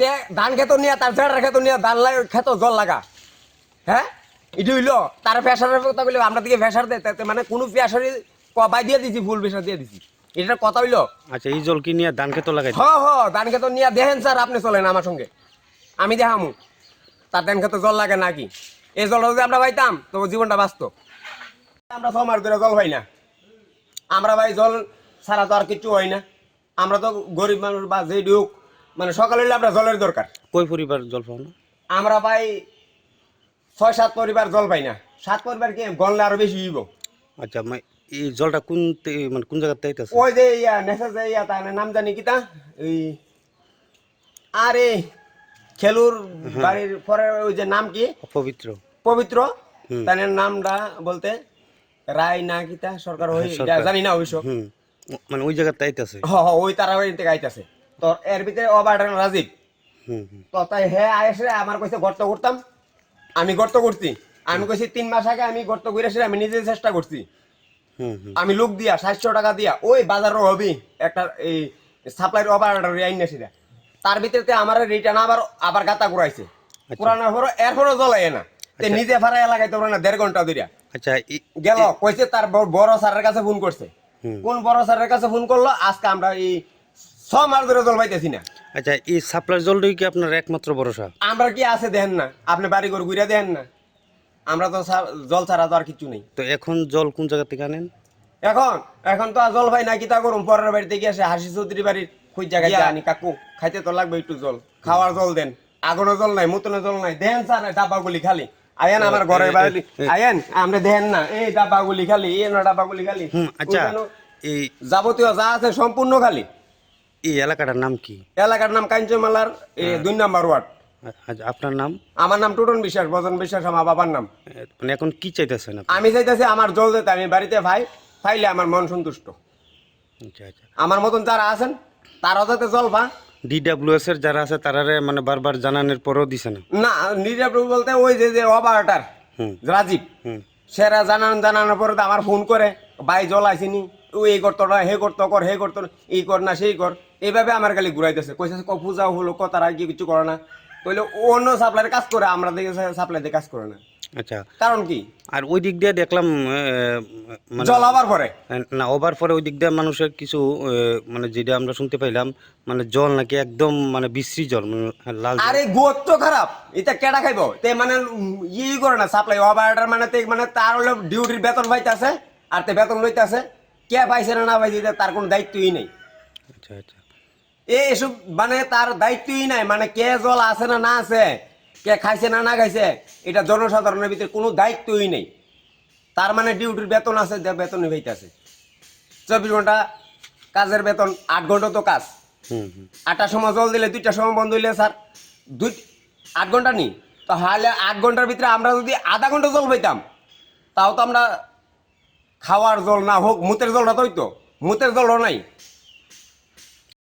তে ধান খেত নিয়ে তার জেড়ার খেত নিয়ে ধান লাগা খেত জল লাগা। হ্যাঁ? এটি হইল তার ফ্যাশারের কথা বলে আমরা দিকে ফ্যাশার দেয় তাতে মানে কোনো ফ্যাশারি কবাই দিয়ে দিছি ফুল ফ্যাশার দিয়ে দিছি। এটা কথা হইল? আচ্ছা এই জল কি নিয়ে ধান খেত লাগাই হ হ ধান খেত নিয়ে দেখেন স্যার আপনি চলেন আমার সঙ্গে। আমি দেখামু। তার ধান খেতে জল লাগে নাকি? এই জলটা যদি আমরা পাইতাম তো জীবনটা বাঁচত। আমরা ছ মাস ধরে জল পাই না। আমরা ভাই জল ছাড়া তো আর কিছু হয় না। আমরা তো গরিব মানুষ বা যে হোক মানে সকালে হইলে আমরা জলের দরকার। কই পরিবার জল পাও না? আমরা ভাই ছয় সাত পরিবার জল পাই না। সাত পরিবার কি গনলে আরও বেশি হইব? আচ্ছা মানে এই জলটা কোন মানে কোন জায়গাতে আইতাছে? ওই যে ইয়া নেশা যে ইয়া তার নাম জানি কিতা ওই আরে খেলুর বাড়ির পরে ওই যে নাম কি? পবিত্র। পবিত্র। তার নামটা বলতে রায় না কিতা সরকার ওই হ্যাঁ, জানি না অবশ্য। মানে ওই জায়গাতে আইতাছে? হ হ ওই তারা ওই থেকে আইতাছে। তো এর ভিতরে অবাডান রাজীব। তো তাই আয়েসে আমার কইছে গর্ত করতাম। আমি গর্ত করছি। আমি কইছি তিন মাস আগে আমি গর্ত করে আমি নিজে চেষ্টা করছি। আমি লোক দিয়া সাতশো টাকা দিয়া ওই বাজারও হবি একটা এই সাপ্লাইয়ের অবার আইন তার ভিতরে আমার রিটার্ন আবার আবার গাতা ঘুরাইছে। পুরানোর পর এরপরও জ্বলাই না। নিজে ফারাই লাগাইতে পারে না দেড় ঘণ্টা ধরিয়া আচ্ছা গেল কইছে তার বড় স্যারের কাছে ফোন করছে। কোন বড় স্যারের কাছে ফোন করল? আজকে আমরা এই ছ মাস ধরে জল পাইতেছি না। আচ্ছা এই সাপ্লাই জলটাই কি আপনার একমাত্র ভরসা? আমরা কি আছে দেখেন না? আপনি বাড়ি ঘর ঘুরে দেখেন না? আমরা তো জল ছাড়া তো আর কিছু নেই। তো এখন জল কোন জায়গা থেকে আনেন? এখন এখন তো আর জল ভাই না কি তা করুন পরের বাড়িতে গিয়ে আসে হাসি চৌধুরী বাড়ির খুঁজ জায়গায় আনি কাকু খাইতে তো লাগবে একটু জল। খাওয়ার জল দেন। আগুনের জল নাই মুতনের জল নাই। দেন স্যার ডাব্বাগুলি খালি। আয়েন আমার ঘরের বাড়ি। আয়েন আমরা দেন না। এই ডাব্বাগুলি খালি এই না ডাব্বাগুলি খালি। আচ্ছা। এই যাবতীয় যা আছে সম্পূর্ণ খালি। এই এলাকাটার নাম কি? এলাকার নাম কাঞ্চমালার এই দুই নাম্বার ওয়ার্ড। আচ্ছা আপনার নাম? আমার নাম টুটন বিশ্বাস বজন বিশ্বাস আমার বাবার নাম। মানে এখন কি চাইতেছেন আমি চাইতেছি আমার জল দিতে আমি বাড়িতে ভাই পাইলে আমার মন সন্তুষ্ট। আচ্ছা আচ্ছা। আমার মতন যারা আছেন তারাও যাতে জল পা ডিডাব্লিউএস এর যারা আছে তারারে মানে বারবার জানানোর পরেও দিছে না? না নিরাপদ বলতে ওই যে যে অপারেটার রাজীব সেরা জানান জানানোর পরে তো আমার ফোন করে ভাই জল আইসিনি ও এই করতো না হে করতো কর হে করতো এই কর না সেই কর। এইভাবে আমার খালি ঘুরাইতেছে। কইছে ক পূজা হলো ক তারা কি কিছু করে না। কইলে অন্য সাপ্লাইয়ের কাজ করে আমরা দেখে সাপ্লাই দিয়ে কাজ করে না। আচ্ছা। কারণ কি? আর ওই দিক দিয়ে দেখলাম মানে জল আবার পরে। না ওভার পরে ওই দিক দিয়ে মানুষের কিছু মানে যেটা আমরা শুনতে পাইলাম মানে জল নাকি একদম মানে বিশ্রী জল মানে লাল আরে গোত তো খারাপ। এটা কেডা খাইব? তে মানে ই করে না সাপ্লাই অপারেটার মানে তে মানে তার হলো ডিউটির বেতন পাইতাছে আর তে বেতন লইতাছে। কে পাইছে না না পাইছে এটা তার কোনো দায়িত্বই নেই। আচ্ছা আচ্ছা। এ এসব মানে তার দায়িত্বই নাই মানে কে জল আছে না না আছে কে খাইছে না না খাইছে এটা জনসাধারণের ভিতরে কোনো দায়িত্বই নেই। তার মানে ডিউটির বেতন আছে যে বেতনই পাইতাছে চব্বিশ ঘণ্টা কাজের বেতন আট ঘণ্টা তো কাজ। হুম হুম। আটটার সময় জল দিলে দুইটার সময় বন্ধ হইলে স্যার দুই আট ঘণ্টা নি? তো হালে আট ঘণ্টার ভিতরে আমরা যদি আধা ঘণ্টা জল পাইতাম তাও তো আমরা খাওয়ার জল না হোক মুতের জলটা তো হইতো মুতের জলও নাই।